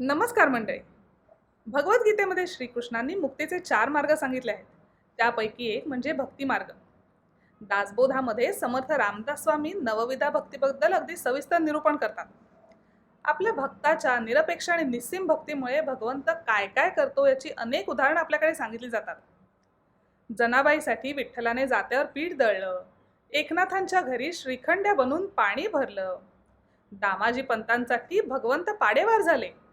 नमस्कार मंडळी. भगवद्गीतेमध्ये श्रीकृष्णांनी मुक्तीचे चार मार्ग सांगितले आहेत. त्यापैकी एक म्हणजे भक्ती मार्ग. दासबोधामध्ये समर्थ रामदास स्वामी नवविधा भक्तीबद्दल अगदी सविस्तर निरूपण करतात. आपल्या भक्ताच्या निरपेक्ष आणि निस्सीम भक्तीमुळे भगवंत काय काय करतो याची अनेक उदाहरणं आपल्याकडे सांगितली जातात. जनाबाईसाठी विठ्ठलाने जात्यावर पीठ दळलं. एकनाथांच्या घरी श्रीखंड्या बनून पाणी भरलं. दामाजी पंतांसाठी भगवंत पाडेवार झाले.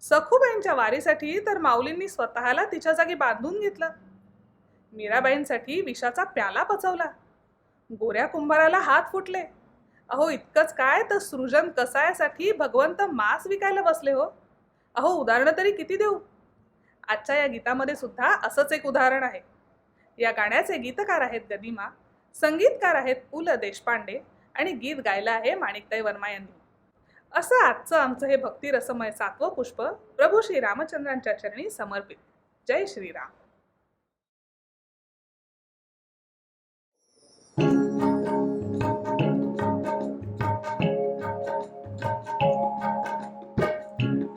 सखूबाईंच्या वारीसाठी तर माऊलींनी स्वतःला तिच्या जागी बांधून घेतलं. मीराबाईंसाठी विषाचा प्याला पचवला. गोऱ्या कुंभाराला हात फुटले. अहो इतकंच काय? तर सृजन कसायासाठी भगवंत मांस विकायला बसले हो. अहो उदाहरणं तरी किती देऊ? आजच्या या गीतामध्ये सुद्धा असंच एक उदाहरण आहे. या गाण्याचे गीतकार आहेत गदिमा संगीतकार आहेत पु ल देशपांडे आणि गीत गायलं आहे माणिकताई वर्मा यांनी. असं आजचं आमचं हे भक्ती रसमय सातवं पुष्प प्रभू श्री रामचंद्रांच्या चरणी समर्पित. जय श्रीराम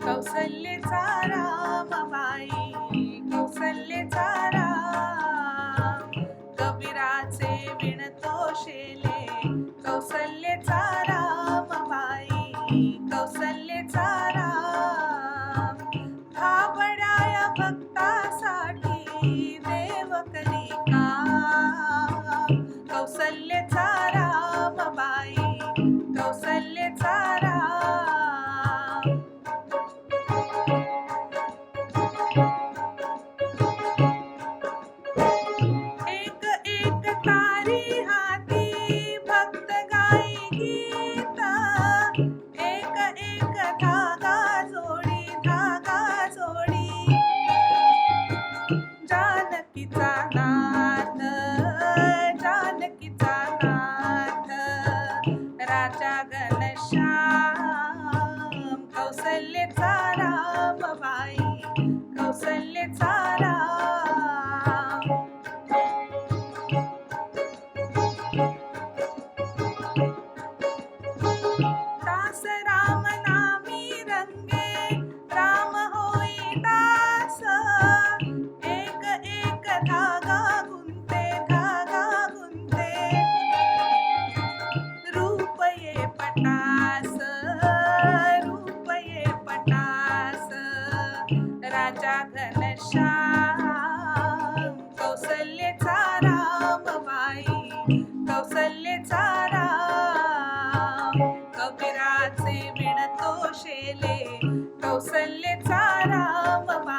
कौसल्येचा राम बाई कौसल्येचा भक्तासाठी देव करी काम कौसल्येचा চাচা घनश्याम कौसल्यचा राम बाई राम. कबीराचे विणतो शेले कौसल्यचा राम बाई.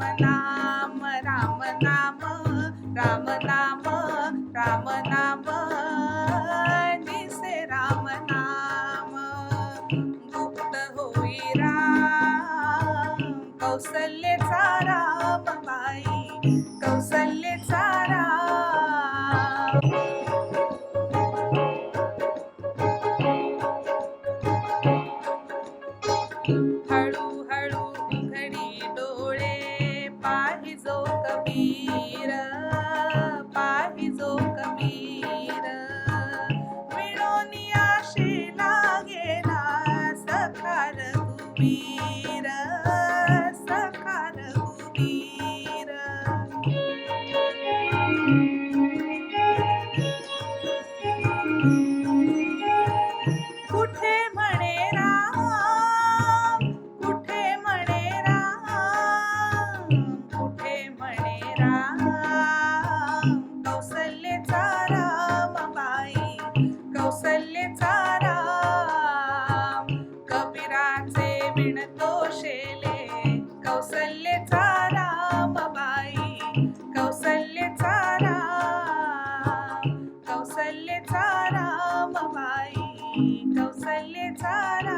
नाम राम नाम राम नाम राम नाम दिसे राम नाम। गुप्त होई राम राम बाई कौसल्य ಕಲ್ಲೆ ಸಾರಾ